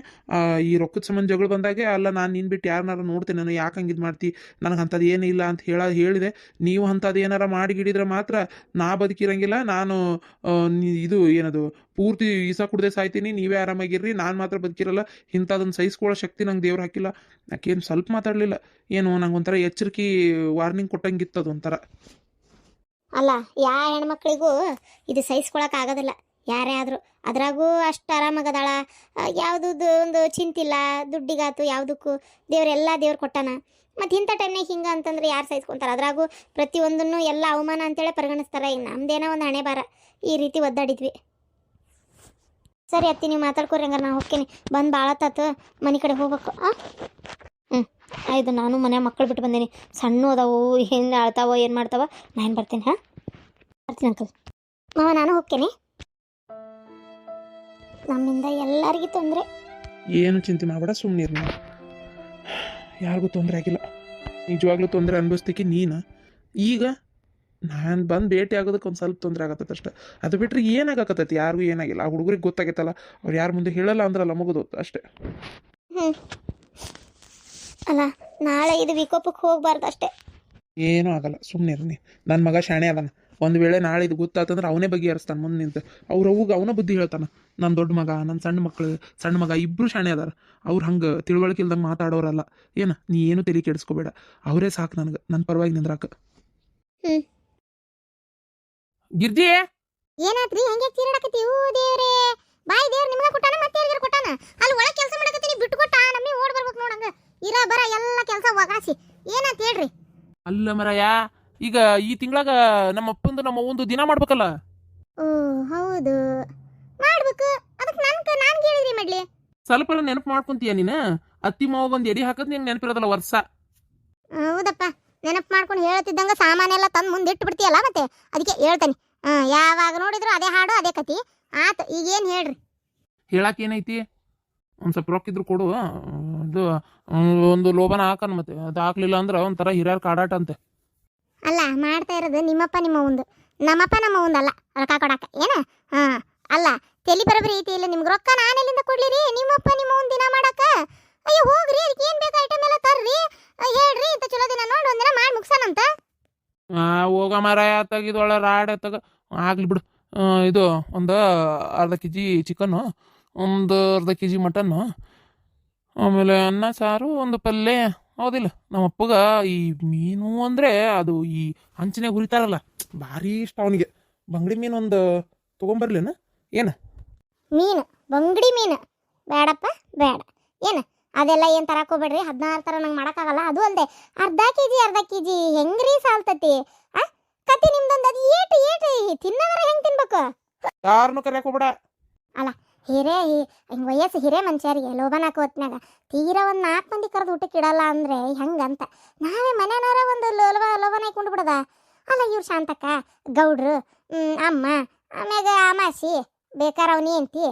ಈ ರೊಕ್ಕದ ಸಂಬಂಧ ಜಗಳ ಬಂದಾಗೆ, ಅಲ್ಲ ನಾನು ನಿನ್ ಬಿಟ್ಟು ಯಾರನ್ನಾರ ನೋಡ್ತೇನೆ, ನಾನು ಯಾಕೆ ಹಂಗೆ ಇದು ಮಾಡ್ತಿ, ನನಗೆ ಅಂಥದ್ದು ಇಲ್ಲ ಅಂತ ಹೇಳ, ಹೇಳಿದೆ. ನೀವು ಅಂಥದ್ದು ಏನಾರ ಮಾಡಿ ಗಿಡಿದ್ರೆ ಮಾತ್ರ ನಾ ಬದುಕಿರಂಗಿಲ್ಲ, ನಾನು ಇದು ಏನದು, ಪೂರ್ತಿ ಈಸ ಕುಡ್ದೆ ಸಾಯ್ತೀನಿ, ನೀವೇ ಆರಾಮಾಗಿರ್ರಿ, ನಾನು ಮಾತ್ರ ಬದುಕಿರಲ್ಲ ಇಂಥದನ್ನು ಸಹಿಸ್ಕೊಳ್ಳೋ ಶಕ್ತಿ ನಂಗೆ ದೇವ್ರು ಹಾಕಿಲ್ಲ. ಯಾಕೇನು ಸ್ವಲ್ಪ ಮಾತಾಡಲಿಲ್ಲ, ಏನು ನಂಗೆ ಒಂಥರ ಎಚ್ಚರಿಕೆ ವಾರ್ನಿಂಗ್ ಕೊಟ್ಟಂಗಿತ್ತು ಅದು ಒಂಥರ. ಅಲ್ಲ ಯಾವ ಹೆಣ್ಮಕ್ಳಿಗೂ ಇದು ಸಹಿಸ್ಕೊಳಕ್ ಆಗೋದಿಲ್ಲ. ಯಾರೇ ಆದರೂ, ಅದ್ರಾಗೂ ಅಷ್ಟು ಆರಾಮಾಗದಾಳ. ಯಾವುದು ಒಂದು ಚಿಂತಿಲ್ಲ, ದುಡ್ಡಿಗಾತು, ಯಾವುದಕ್ಕೂ ದೇವರೆಲ್ಲ ದೇವ್ರು ಕೊಟ್ಟಾನ. ಮತ್ತು ಇಂಥ ಟೈಮ್ನಾಗ ಹಿಂಗೆ ಅಂತಂದ್ರೆ ಯಾರು ಸಹಿಸ್ಕೊಂತಾರೆ? ಅದರಾಗೂ ಪ್ರತಿಯೊಂದನ್ನು ಎಲ್ಲ ಅವಮಾನ ಅಂತೇಳಿ ಪರಿಗಣಿಸ್ತಾರೆ. ಈಗ ನಮ್ದೇನೋ ಒಂದು ಹಣೆ ಬಾರ ಈ ರೀತಿ ಒದ್ದಾಡಿದ್ವಿ. ಸರಿ ಅತ್ತಿ, ನೀವು ಮಾತಾಡ್ಕೊರಿ ಹಂಗಾರೆ ನಾ ಹೋಗ್ತೀನಿ. ಬಂದು ಭಾಳ ತಾತು ಮನೆ ಕಡೆ ಹೋಗ್ಬೇಕು. ಹಾಂ ಹ್ಞೂ ಆಯ್ತು, ನಾನು ಮನೆ ಮಕ್ಕಳು ಬಿಟ್ಟು ಬಂದೀನಿ. ಸಣ್ಣ ಅದಾವು ಏನು ಆಳ್ತಾವೋ, ಏನು ಮಾಡ್ತಾವ? ನಾನು ಬರ್ತೀನಿ, ಹಾಂ? ಬರ್ತೀನಿ, ಅಂಕಲ್. ಮಾವ, ನಾನು ಹೋಗ್ತೀನಿ. ನಮ್ಮಿಂದ ಎಲ್ಲರಿಗೂ ತೊಂದರೆ. ಏನು ಚಿಂತೆ ಮಾಡಬೇಡ ಸುಮ್ಮನೆ ನೀವು ಯಾರಿಗೂ ತೊಂದರೆ ಆಗಿಲ್ಲ. ನಿಜವಾಗ್ಲೂ ತೊಂದರೆ ಅನುಭವಿಸ್ತಿಕ್ಕೆ ನೀನು? ಈಗ ನಾನು ಬಂದು ಭೇಟಿ ಆಗೋದಕ್ಕೆ ಒಂದು ಸ್ವಲ್ಪ ತೊಂದರೆ ಆಗತ್ತೈತೆ ಅಷ್ಟೆ. ಅದು ಬಿಟ್ಟರೆ ಏನಾಗಕತ್ತೈತಿ? ಯಾರಿಗೂ ಏನಾಗಿಲ್ಲ. ಆ ಹುಡುಗರಿಗೆ ಗೊತ್ತಾಗೈತಲ್ಲ. ಅವ್ರು ಯಾರ ಮುಂದೆ ಹೇಳಲ್ಲ ಅಂದ್ರಲ್ಲ ಮುಗಿದು ಅಷ್ಟೇ. ಅಲ್ಲ ನಾಳೆ ಇದು ವಿಕೋಪಕ್ಕೆ ಹೋಗ್ಬಾರ್ದು ಅಷ್ಟೇ. ಏನೂ ಆಗಲ್ಲ. ಸುಮ್ಮನೆ ಇರ್ನಿ ನನ್ನ ಮಗ ಶಾಣೆ ಅದಾನ. ಒಂದು ವೇಳೆ ನಾಳೆ ಇದು ಗೊತ್ತಾತಂದ್ರೆ ಅವನೇ ಬಗೆಹರಿಸ್ತಾನೆ. ಮುಂದೆ ನಿಂತು. ಅವ್ರ ಅವ್ಗೆ ಅವನ ಬುದ್ಧಿ ಹೇಳ್ತಾನೆ. ನನ್ನ ದೊಡ್ಡ ಮಗ ನನ್ನ ಸಣ್ಣ ಮಕ್ಕಳು ಸಣ್ಣ ಮಗ ಇಬ್ಬರು ಶಾಣೆ ಅದಾರ. ಅವ್ರು ಹಂಗೆ ತಿಳುವಳಿಕೆ ಇಲ್ದಂಗೆ ಮಾತಾಡೋರಲ್ಲ. ಏನು ನೀ ಏನು ತಲೆ ಕೆಡಿಸ್ಕೋಬೇಡ. ಅವರೇ ಸಾಕು ನನಗೆ. ನನ್ನ ಪರವಾಗಿ ನಿಂದ್ರಾಕ. ಹ್ಮ್. ಗಿರ್ಜಿ! ಏನಾತ್ರಿ? ಹೆಂಗೆ ಚೀರಾಡಕತ್ತೀವು ದೇವ್ರೇ! ಬಾಯ್ ದೇವ್ರ ನಿಮಗೆ ಕೊಟ್ಟಾನ ಮತ್ತೆ ಯಾರಿಗಾರ ಕೊಟ್ಟಾನ? ಅಲ್ಲಿ ಒಳಗೆ ಕೆಲಸ ಮಾಡಕತ್ತೀನಿ ಬಿಟ್ಟು ಕೊಟ್ಟ ನಮ್ಮಿ ಓಡ್ ಬರ್ಬೇಕು ನೋಡಂಗ ಇರ ಬರ ಎಲ್ಲ ಕೆಲಸ ಒಗಾಸಿ ಏನಾತ್ ಹೇಳ್ರಿ? ಅಲ್ಲ ಮರಯ್ಯ ಈಗ ಈ ತಿಂಗಳಾಗ ನಮ್ಮ ಅಪ್ಪಂದು ನಮ್ಮ ಒಂದು ದಿನ ಮಾಡ್ಬೇಕಲ್ಲ? ಓ ಹೌದು. ಮಾಡ್ಬೇಕು. ಅದಕ್ಕೆ ನನ್ಕ ನಾನು ಕೇಳಿದ್ರಿ ಮಾಡ್ಲಿ. ಸ್ವಲ್ಪ ನೆನಪು ಮಾಡ್ಕೊಂತೀಯ ನೀನು? ಅತ್ತಿ ಮಾವ ಬಂದು ಎಡಿ ಹಾಕದ್ ನಿಂಗೆ ನೆನಪಿರೋದಲ್ಲ ವರ್ಷ? ಹೌದಪ್ಪ. ನೆನಪು ಮಾಡ್ಕೊಂಡು ಹೇಳ್ತಿದ್ದಂಗ ಸಾಮಾನೆಲ್ಲ ತಂದು ಮುಂದೆ ಇಟ್ಟು ಬಿಡ್ತೀಯಲ್ಲ ಮತ್ತೆ? ಅದಕ್ಕೆ ಹೇಳ್ತಾನೆ. ಯಾವಾಗ ನೋಡಿದ್ರು ಅದೇ ಹಾಡು ಅದೇ ಕತಿ ಆತ ಈಗ ಏನು ಹೇಳ್ರಿ? ಹೇಳಕ್ ಏನೈತಿ? ಒಂದು ಸ್ವಲ್ಪ ರೊಕ್ಕ ಇದ್ರು ಕೊಡು. ಇದು ಒಂದು ಲೋಬನ ಹಾಕನ್ ಮತ್ತೆ. ಅದು ಹಾಕ್ಲಿಲ್ಲ ಅಂದ್ರೆ ಒಂಥರ ಹಿರಿಯರ್ ಕಾಡಾಟ ಅಂತೆ. ಅಲ್ಲ ಮಾಡ್ತಾ ಇರೋದು ನಿಮ್ಮಪ್ಪ ನಿಮ್ಮ ಒಂದು ನಮ್ಮಪ್ಪ ನಮ್ಮ ಒಂದಲ್ಲ ರೊಕ್ಕ ಕೊಡಾಕ ಏನ? ಹಾ. ಅಲ್ಲ, ತೆಲಿ ಬರಬರಿ ಐತಿ, ಇಲ್ಲ ನಿಮ್ಗೆ ರೊಕ್ಕ ನಾನೆಲ್ಲಿಂದ ಕೊಡ್ಲಿರಿ? ನಿಮ್ಮಪ್ಪ ನಿಮ್ಮ ಒಂದು ದಿನ ಮಾಡಕ ಅಯ್ಯೋ, ಹೋಗ್ರಿ, ಅದಕ್ಕೆ ಏನು ಬೇಕು ಐಟಮ್ ಎಲ್ಲ ತರ್ರಿ. ಹೇಳ್ರಿ, ಇಂತ ಚಲೋ ದಿನ ನೋಡಿ ಒಂದಿನ ಮಾಡಿ ಮುಗ್ಸನಂತ ಹೋಗ ಮರ ತೆಗಿದೊಳ ರಾಡ ತಗ, ಆಗ್ಲಿ ಬಿಡು. ಇದು, ಒಂದು ಅರ್ಧ ಕೆ ಜಿ ಚಿಕನ್ನು ಒಂದು ಅರ್ಧ ಕೆ ಜಿ ಮಟನ್ನು ಆಮೇಲೆ ಅನ್ನ, ಸಾರು, ಒಂದು ಪಲ್ಯ ಹೌದಿಲ್ಲ. ನಮ್ಮ ಅಪ್ಪಗ ಈ ಮೀನು ಅಂದರೆ ಅದು ಈ ಹಂಚಿನಾಗ ಹುರಿತಾರಲ್ಲ, ಭಾರಿ ಇಷ್ಟ ಅವನಿಗೆ. ಬಂಗಡಿ ಮೀನು ಒಂದು ತೊಗೊಂಬರ್ಲೇನ? ಏನು? ಮೀನು ಬಂಗಡಿ ಮೀನು. ಬೇಡಪ್ಪ ಬೇಡ. ಏನು? ಅದೆಲ್ಲ ಏನು ತರಕೋಬೇಡ್ರಿ ಹೋಗ್ಬೇಡ್ರಿ ಹದಿನಾರು ಥರ ನಂಗೆ ಮಾಡೋಕ್ಕಾಗಲ್ಲ. ಅದು ಅಲ್ಲದೆ ಅರ್ಧ ಕೆ ಜಿ ಅರ್ಧ ಕೆ ಜಿ ಹೆಂಗ್ರಿ ಸಾಲ್ತತಿ? ಆ? ಕತಿ ನಿಮ್ದೊಂದು ಅದು ಏಟು ಏಟು ತಿನ್ನೋದ್ರ ಹೆಂಗೆ ತಿನ್ಬೇಕು? ಯಾರನ್ನು ಕರೆಯಕ್ಕೆ ಹೋಗ್ಬೇಡ. ಹಿರೇ ಹಿಂಗೆ ವಯಸ್ಸು ಹಿರೇ ಮನುಷ್ಯರಿಗೆ ಲೋಭನ ಹಾಕೋ ಹೊತ್ನ್ಯಾಗ ತೀರಾ ಒಂದು ನಾಲ್ಕು ಮಂದಿ ಕರೆದು ಊಟಕ್ಕೆ ಇಡಲ್ಲ ಅಂದರೆ ಹೆಂಗಂತ? ನಾವೇ ಮನೆಯವ್ರ ಒಂದು ಲೋಲವ ಲೋಭನ ಹಾಕೊಂಡು ಬಿಡದ ಅಲ್ಲ ಇವ್ರು ಶಾಂತಕ್ಕ ಗೌಡ್ರು ಅಮ್ಮ ಆಮ್ಯಾಗ ಅಮಾಸಿ ಬೇಕಾರೆ ಅವನಿ ಇಲ್ಲ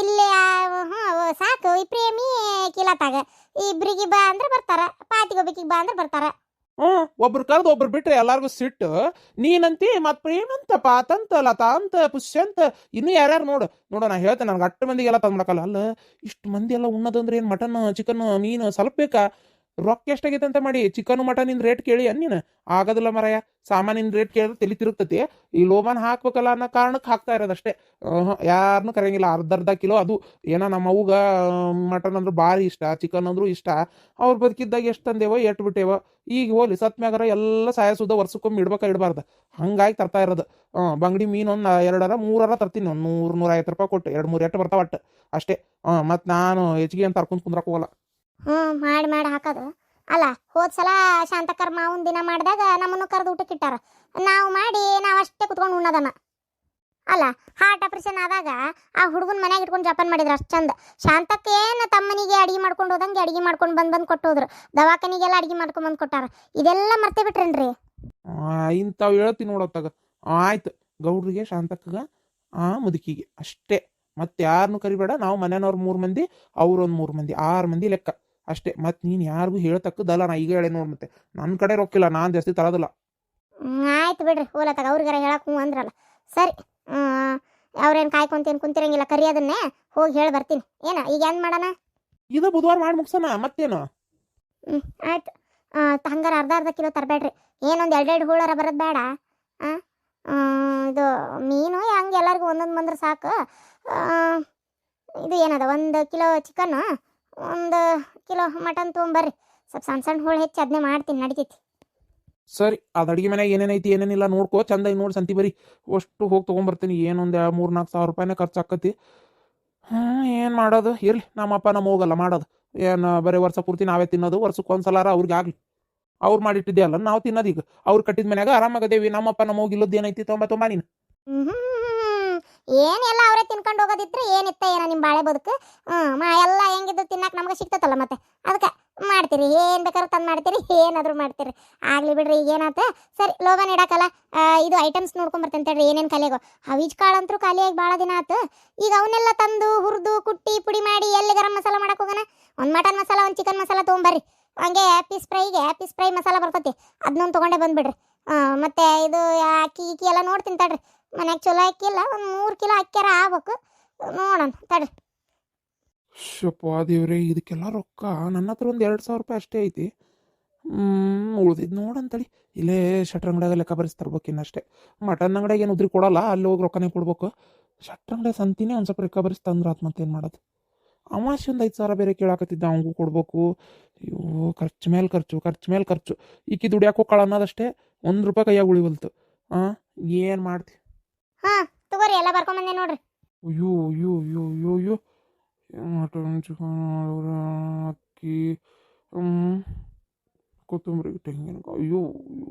ಇಲ್ಲಿ ಹ್ಞೂ ಸಾಕು ಈ ಪ್ರೇಮಿ ಕಿಲತ್ತಾಗ ಇಬ್ರಿಗೆ ಬಾ ಅಂದ್ರೆ ಬರ್ತಾರ ಪಾತಿಗೊಬ್ಬಕಿಗೆ ಬಾ ಅಂದ್ರೆ ಬರ್ತಾರ. ಹ್ಞೂ ಒಬ್ರು ಕರೆದು ಒಬ್ರು ಬಿಟ್ಟರೆ ಎಲ್ಲಾರ್ಗು ಸಿಟ್ಟು. ನೀನಂತಿ ಮತ್ತೆ ಪ್ರೇಮಂತ, ಪಾತಂತ ಲತಾ ಅಂತ ಪುಷ್ಯ ಅಂತ ಇನ್ನೂ ಯಾರ್ಯಾರು ನೋಡು. ನೋಡು, ನಾ ಹೇಳ್ತೇನೆ, ನನಗೆ ಅಷ್ಟು ಮಂದಿಗೆಲ್ಲ ತಂದ್ಬಿಡಕಲ್ಲ ಅಲ್ಲ, ಇಷ್ಟು ಮಂದಿ ಎಲ್ಲ ಉಣ್ಣದಂದ್ರೆ ಏನು, ಮಟನ್ ಚಿಕನ್ ಮೀನು ಸ್ವಲ್ಪ ಬೇಕಾ? ರೊಕ್ಕ ಎಷ್ಟಾಗೈತೆ ಅಂತ ಮಾಡಿ, ಚಿಕನ್ ಮಟನ್ ನಿನ್ ರೇಟ್ ಕೇಳಿ ಅನ್ನಿನ ಆಗೋದಿಲ್ಲ ಮರಯ, ಸಾಮಾನಿನ ರೇಟ್ ಕೇಳಿದ್ರೆ ತಲೆ ಈ ಲೋಬಾನ್ ಹಾಕ್ಬೇಕಲ್ಲ ಅನ್ನೋ ಕಾರಣಕ್ಕೆ ಹಾಕ್ತಾ ಇರೋದಷ್ಟೇ. ಯಾರನ್ನೂ ಕರೆಯಂಗಿಲ್ಲ ಅರ್ಧ ಅರ್ಧ ಕಿಲೋ ಅದು. ಏನೋ ನಮ್ಮ ಅವ್ಗ ಮಟನ್ ಅಂದ್ರೆ ಭಾರಿ ಇಷ್ಟ ಚಿಕನ್ ಅಂದ್ರೂ ಇಷ್ಟ. ಅವ್ರು ಬದುಕಿದ್ದಾಗ ಎಷ್ಟು ತಂದೇವೋ, ಎಷ್ಟು ಬಿಟ್ಟೇವೋ. ಈಗ ಹೋಲಿ ಸತ್ ಮ್ಯಾಗಾರ ಎಲ್ಲ ಸಾಯಸುದ ವರ್ಷಕ್ಕೊಮ್ಮೆ ಇಡ್ಬೇಕಾ, ಇಡಬಾರ್ದು. ಹಂಗಾಗಿ ತರ್ತಾ ಇರೋದು. ಬಂಗಡಿ ಮೀನು ಒಂದು ಎರಡರ, ಮೂರರ ತರ್ತೀನಿ. ಒಂದು ನೂರು ನೂರ ಐವತ್ತು ರೂಪಾಯಿ ಕೊಟ್ಟು, ಎರಡು ಮೂರು ಎಟ್ಟು ಬರ್ತಾವ ಒಟ್ಟು ಅಷ್ಟೇ. ಮತ್ತು ನಾನು ಹೆಚ್ಚಿಗೆ ಅಂತ ತರ್ಕೊಂಡು ಕುಂದ್ರಕ್ಕೆ ಹೋಗಲ್ಲ. ಹ್ಞೂ ಮಾಡಿ ಮಾಡಿ ಹಾಕೋದು. ಅಲ್ಲ, ಹೋದ ಸಲ ಶಾಂತಕರ್ ಮಾವನ ದಿನ ಮಾಡಿದಾಗ ನಮ್ಮನ್ನು ಕರೆದು ಊಟಕ್ಕೆ ಇಟ್ಟಾರ ನಾವು ಮಾಡಿ, ನಾವು ಅಷ್ಟೇ ಕುತ್ಕೊಂಡು ಉಣ್ಣೋದನ್ನ. ಅಲ್ಲ ಹಾರ್ಟ್ ಆಪರೇಷನ್ ಆದಾಗ ಆ ಹುಡುಗನ ಮನೆಗೆ ಇಟ್ಕೊಂಡು ಜಪಾನ್ ಮಾಡಿದ್ರು ಅಷ್ಟು ಚಂದ. ಶಾಂತಕ್ಕೆ ತಮ್ಮನಿಗೆ ಅಡಿಗೆ ಮಾಡ್ಕೊಂಡು ಹೋದಂಗೆ ಅಡಿಗೆ ಮಾಡ್ಕೊಂಡು ಬಂದು ಬಂದು ಕೊಟ್ಟು ಹೋದ್ರು ದವಾಖಾನಿಗೆಲ್ಲ ಅಡಿಗೆ ಮಾಡ್ಕೊಂಡು ಬಂದು ಕೊಟ್ಟಾರ. ಇದೆಲ್ಲ ಮರ್ತೇ ಬಿಟ್ರೇನ್ರಿ? ಇಂಥವು ಹೇಳ್ತೀನಿ ನೋಡತ್ತಾಗ ಆಯ್ತು. ಗೌಡ್ರಿಗೆ, ಶಾಂತಕ್ಕಗ, ಆ, ಮುದುಕಿಗೆ ಅಷ್ಟೇ. ಮತ್ತೆ ಯಾರನ್ನು ಕರಿಬೇಡ. ನಾವು ಮನೆಯವ್ರು ಮೂರು ಮಂದಿ, ಅವ್ರೊಂದು ಮೂರು ಮಂದಿ, ಆರು ಮಂದಿ ಲೆಕ್ಕ. ಅಷ್ಟೇ. ಮತ್ತು ನೀನು ಯಾರಿಗೂ ಹೇಳ್ತಕ್ಕದಲ್ಲ ನಾ ಈಗ ಹೇಳಿ ನೋಡಿ ಮತ್ತೆ. ನನ್ನ ಕಡೆ ರೊಕ್ಕಿಲ್ಲ ನಾನು ಜಾಸ್ತಿ ತರೋದಿಲ್ಲ. ಆಯ್ತು ಬಿಡ್ರಿ. ಹೋಲತ್ತಾಗ ಅವ್ರಿಗಾರ ಹೇಳಕ್ ಹೂ ಅಂದ್ರಲ್ಲ. ಸರಿ. ಅವ್ರೇನು ಕಾಯ್ಕೊಂತೇನು ಕುಂತಿರಂಗಿಲ್ಲ ಕರಿ ಅದನ್ನೇ. ಹೋಗಿ ಹೇಳಿ ಬರ್ತೀನಿ. ಏನ ಈಗ ಏನು ಮಾಡೋಣ? ಇದು ಬುಧವಾರ ಮಾಡಿ ಮುಗ್ಸೋಣ ಮತ್ತೇನು? ಹ್ಞೂ ಆಯ್ತು. ಹಂಗಾರ ಅರ್ಧ ಅರ್ಧ ಕಿಲೋ ತರಬೇಡ್ರಿ. ಏನೊಂದು ಎರಡೆರಡು ಹೂಳಾರ ಬರೋದು ಬೇಡ. ಇದು ಮೀನು ಹಂಗೆ ಎಲ್ಲರಿಗೂ ಒಂದೊಂದು ಬಂದ್ರೆ ಸಾಕು. ಇದು ಏನದ ಒಂದು ಕಿಲೋ ಚಿಕನ್ ಒಂದು ಕಿಲೋ ಮಟನ್ ತೊಗೊಂಬರ್ರಿ. ಸ್ವಲ್ಪ ಸಣ್ಣ ಸಣ್ಣ ಹೋಳು ಹೆಚ್ಚು ಅದನ್ನೇ ಮಾಡ್ತೀನಿ ನಡಿತೈತಿ ಸರಿ ಅದು ಅಡುಗೆ ಮನೆಗೆ ಏನೇನೈತಿ ಏನೇನಿಲ್ಲ ನೋಡ್ಕೋ ಚಂದಾಗಿ ನೋಡಿ ಸಂತಿ ಬರೀ. ಅಷ್ಟು ಹೋಗಿ ತೊಗೊಂಬರ್ತೀನಿ ಏನೊಂದು ಮೂರು ನಾಲ್ಕು ಸಾವಿರ ರೂಪಾಯಿನೇ ಖರ್ಚು ಆಕತಿ. ಹ್ಞೂ ಏನು ಮಾಡೋದು? ಇರಲಿ ನಮ್ಮಪ್ಪ ನಮ್ಮ ಹೋಗಲ್ಲ ಮಾಡೋದು. ಏನು ಬರೀ ವರ್ಷ ಪೂರ್ತಿ ನಾವೇ ತಿನ್ನೋದು ವರ್ಷಕ್ಕೆ ಒಂದ್ಸಲಾರ ಅವ್ರಿಗೆ ಆಗಲಿ. ಅವ್ರು ಮಾಡಿಟ್ಟಿದ್ದೆ ಅಲ್ಲ ನಾವು ತಿನ್ನೋದು ಈಗ. ಅವ್ರು ಕಟ್ಟಿದ ಮನ್ಯಾಗ ಆರಾಮಾಗದೇವಿ ನಮ್ಮಪ್ಪ ನಮ್ಮ ಹೋಗಿಲ್ಲದ್ದು ಏನೈತಿ ತೊಂಬ ತೊಂಬ ನೀನು. ಏನೆಲ್ಲ ಅವರೇ ತಿನ್ಕೊಂಡು ಹೋಗೋದಿದ್ರೆ ಏನಿತ್ತ ಏನೋ ನಿಮ್ಮ ಬಾಳೆ ಬದುಕು? ಹ್ಞೂ ಎಲ್ಲ ಹೆಂಗಿದ್ರು ತಿನ್ನಕ್ಕೆ ನಮ್ಗೆ ಸಿಗ್ತತಲ್ಲ ಮತ್ತೆ? ಅದಕ್ಕೆ ಮಾಡ್ತೀರಿ, ಏನು ಬೇಕಾದ್ರೂ ತಂದು ಮಾಡ್ತೀರಿ, ಏನಾದರೂ ಮಾಡ್ತೀರಿ. ಆಗಲಿ ಬಿಡ್ರಿ ಈಗ ಏನಾತ ಸರಿ ಲೋಬನ್ ಇಡಕಲ್ಲ ಇದು ಐಟಮ್ಸ್ ನೋಡ್ಕೊಂಬರ್ತೇನೆ ತಡ್ರಿ, ಏನೇನು ಖಾಲಿಯಾಗೋ ಹವೀಜ್ ಅಂತೂ ಖಾಲಿಯಾಗಿ ಭಾಳ ದಿನ ಆತು. ಈಗ ಅವನ್ನೆಲ್ಲ ತಂದು, ಹುರಿದು, ಕುಟ್ಟಿ, ಪುಡಿ ಮಾಡಿ ಎಲ್ಲಿ ಗರಂ ಮಸಾಲ ಮಾಡಕ್ಕೆ ಹೋಗೋಣ? ಒಂದು ಮಟನ್ ಮಸಾಲ, ಒಂದು ಚಿಕನ್ ಮಸಾಲ ತೊಗೊಂಬರ್ರಿ. ಹಂಗೆ ಪೀಸ್ ಫ್ರೈಗೆ ಪೀಸ್ ಫ್ರೈ ಮಸಾಲ ಬರ್ತೈತಿ. ಅದನ್ನೊಂದು ತಗೊಂಡೆ ಬಂದ್ಬಿಡ್ರಿ. ಮತ್ತೆ ಇದು ಅಕ್ಕಿ ಇಕ್ಕಿ ಎಲ್ಲ ನೋಡ್ತೀನಿ ತಡ್ರಿ. ಮನ್ಯಾಗ ಚಲೋ ಹಾಕಿಲ್ಲ, ಒಂದು ಮೂರು ಕಿಲೋ ಅಕ್ಕಿಯಾರ ಆಗ್ಬೇಕು. ನೋಡೋಣ, ತಡ್ರಿ. ಶಪ್ಪ ದೇವ್ರಿ, ಇದಕ್ಕೆಲ್ಲ ರೊಕ್ಕ ನನ್ನ ಹತ್ರ ಒಂದು ಎರಡು ಸಾವಿರ ರೂಪಾಯಿ ಅಷ್ಟೇ ಐತಿ. ಉಳ್ದಿದ್ದು ನೋಡಂತಳಿ ಇಲ್ಲೇ ಶಟ್ರ್ ಅಂಗಡಿಯಾಗ ಲೆಕ್ಕ ಬರೆಸಿ ತರ್ಬೇಕು ಇನ್ನಷ್ಟೇ ಮಟನ್ ಅಂಗಡಿಯಾಗ ಏನು ಉದ್ರಿ ಕೊಡಲ್ಲ, ಅಲ್ಲಿ ಹೋಗಿ ರೊಕ್ಕನೇ ಕೊಡ್ಬೇಕು. ಶಟ್ರ್ ಅಂಗಡಿ ಸಂತಿನೇ ಒಂದು ಸ್ವಲ್ಪ ಲೆಕ್ಕ ಬರೆಸಿ ತಂದ್ರೆ ಮತ್ತೇನು ಮಾಡೋದು? ಅಮಾಶೆ ಒಂದು ಐದು ಸಾವಿರ ಬೇರೆ ಕೇಳಾಕತ್ತಿದ್ದ ಅವಂಗೂ ಕೊಡ್ಬೇಕು. ಅಯ್ಯೋ, ಖರ್ಚು ಮೇಲೆ ಖರ್ಚು ಖರ್ಚು ಮೇಲೆ ಖರ್ಚು. ಈಕಿ ದುಡಿಯಾಕೆ ಕಳ ಅನ್ನೋದಷ್ಟೇ ಒಂದು ರೂಪಾಯಿ ಕೈಯಾಗ ಉಳಿವಲ್ತು. ಹಾಂ ಏನು ಮಾಡ್ತಿ? ಹಾಂ, ತಗೋರಿ, ಎಲ್ಲ ಬರ್ಕೊಂಬಂದೆ ನೋಡ್ರಿ. ಅಯ್ಯೋ ಅಯ್ಯೋ ಅಯ್ಯೋ ಅಯ್ಯೋ ಅಯ್ಯೋ. ಮಟನ್ ಚಿಕನ್ ಅಕ್ಕಿ? ಕೊತ್ತಂಬರಿ ತೆಂಗಿನಕಾಯಿ ಅಯ್ಯೋ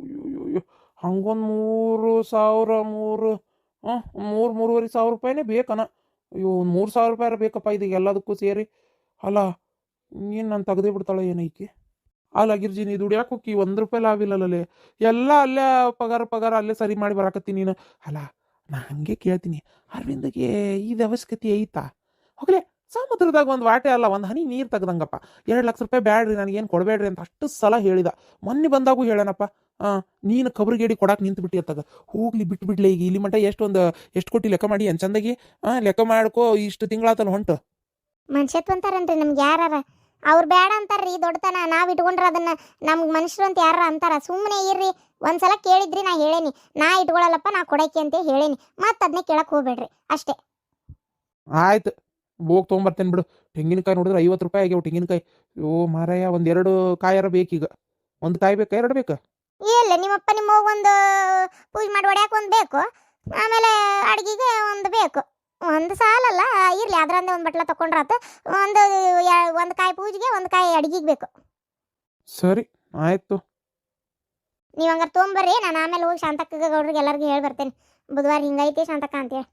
ಅಯ್ಯೋ ಅಯ್ಯೋ ಅಯ್ಯೋ ಹಂಗೊಂದು ಮೂರು ಸಾವಿರ, ಮೂರು, ಹಾಂ, ಮೂರು, ಮೂರುವರೆ ಸಾವಿರ ರೂಪಾಯಿನೇ ಬೇಕನ. ಅಯ್ಯೋ, ಒಂದು ಮೂರು ಸಾವಿರ ರೂಪಾಯಿ ಬೇಕಪ್ಪ ಇದು ಎಲ್ಲದಕ್ಕೂ ಸೇರಿ. ಅಲ್ಲ ಏನು ನಾನು ತೆಗ್ದೇ ಬಿಡ್ತಾಳೆ ಏನೈಕಿ ಅಲ್ಲ, ಗಿರ್ಜಿ, ನೀ ದುಡಿಯಾಕೆ ಹೋಗಿ ಒಂದು ರೂಪಾಯಿ ಲಾಭ ಇಲ್ಲಲ್ಲೇ ಎಲ್ಲ ಅಲ್ಲೇ ಪಗಾರ ಪಗಾರ ಅಲ್ಲೇ ಸರಿ ಮಾಡಿ ಬರಾಕತ್ತೀನಿ ನೀನು. ಅಲ್ಲ ನಾ ಹಂಗೆ ಕೇಳ್ತೀನಿ, ಅರವಿಂದಗೆ ಇದು ಅವಶ್ಯಕತೆ ಐತಾ? ಹೋಗ್ಲೆ, ಸಮುದ್ರದಾಗ ಒಂದು ವಾಟೆ ಅಲ್ಲ, ಒಂದು ಹನಿ ನೀರು ತೆಗ್ದಂಗಪ್ಪ. ಎರಡು ಲಕ್ಷ ರೂಪಾಯಿ ಬ್ಯಾಡ್ರಿ, ನನಗೇನು ಕೊಡಬೇಡ್ರಿ ಅಂತ ಅಷ್ಟು ಸಲ ಹೇಳಿದ. ಮೊನ್ನೆ ಬಂದಾಗೂ ಹೇಳನಪ್ಪ ಹಾಂ ನೀನು ಕಬ್ರಿಗೇಡಿ ಕೊಡಕ್ಕೆ ನಿಂತು ಬಿಟ್ಟಿ ಅತ್ತಾಗ. ಹೋಗ್ಲಿ ಬಿಟ್ಟು ಬಿಡ್ಲಿ ಈಗ ಇಲ್ಲಿ ಮಟ್ಟ ಎಷ್ಟು ಒಂದು ಎಷ್ಟು ಕೊಟ್ಟು ಲೆಕ್ಕ ಮಾಡಿ ಚಂದಾಗಿ? ಲೆಕ್ಕ ಮಾಡ್ಕೋ, ಇಷ್ಟು ತಿಂಗಳಾತಲ್ಲ ಹೊಂಟು. ಮನುಷ್ಯತ್ವ ಅಂತಾರನ್ರಿ, ನಮ್ಗೆ ಯಾರಾರ ಅವ್ರು ಬೇಡ ಅಂತಾರ್ರಿ ದೊಡ್ಡತನ. ನಾವು ಇಟ್ಕೊಂಡ್ರೆ ಅದನ್ನ ನಮ್ಗೆ ಮನುಷ್ಯರು ಅಂತ ಯಾರ ಅಂತಾರ. ಸುಮ್ಮನೆ ಇರ್ರಿ. ಒಂದ್ಸಲ ಕೇಳಿದ್ರಿ ನಾ ಹೇಳೇನಿ. ನಾ ಇಟ್ಕೊಳ್ಳಲ್ಲಪ್ಪ ನಾ ಕೊಡಕ್ಕೆ ಅಂತ ಹೇಳೇನಿ. ಮತ್ತೆ ಅದನ್ನೇ ಕೇಳಕ್ಕೆ ಹೋಗ್ಬೇಡ್ರಿ. ಅಷ್ಟೇ. ಆಯ್ತು. ಹೋಗಿ ತೊಗೊಂಬರ್ತೇನೆ ಬಿಡು. ತೆಂಗಿನಕಾಯಿ ನೋಡಿದ್ರೆ ಐವತ್ತು ರೂಪಾಯಿ ಆಗ್ಯಾವ ತೆಂಗಿನಕಾಯಿ. ಓ ಮಾರಾಯ ಎರಡು ಕಾಯಾರ ಬೇಕೀಗ. ಒಂದು ಕಾಯಿ ಬೇಕಾ ಎರಡು ಬೇಕಾ? ಇಲ್ಲ ನಿಮ್ಮಪ್ಪ ನಿಮ್ಮ ಅವ್ವ ಒಂದು ಪೂಜೆ ಮಾಡಿ ಹೊಡ್ಯಾಕ ಒಂದು ಬೇಕು. ಆಮೇಲೆ ಅಡುಗೆಗೆ ಒಂದು ಬೇಕು. ಒಂದು ಸಾಲಲ್ಲ ಇರಲಿ ಅದರಂದೇ ಒಂದು ಬಟ್ಲ ತಕೊಂಡ್ರಾತು ಒಂದು ಒಂದು ಕಾಯಿ ಪೂಜೆಗೆ ಒಂದು ಕಾಯಿ ಅಡಿಗೆಗೆ ಬೇಕು. ಸರಿ ಆಯಿತು. ನೀವು ಹಂಗಾರೆ ತೊಗೊಂಬರ್ರಿ ನಾನು ಆಮೇಲೆ ಹೋಗಿ ಶಾಂತಕ್ಕ ಗೌಡ್ರಿಗೆ ಎಲ್ಲರಿಗೂ ಹೇಳಿ ಬರ್ತೇನೆ ಬುಧವಾರ ಹಿಂಗೈತಿ ಶಾಂತಕ್ಕ ಅಂತೇಳಿ.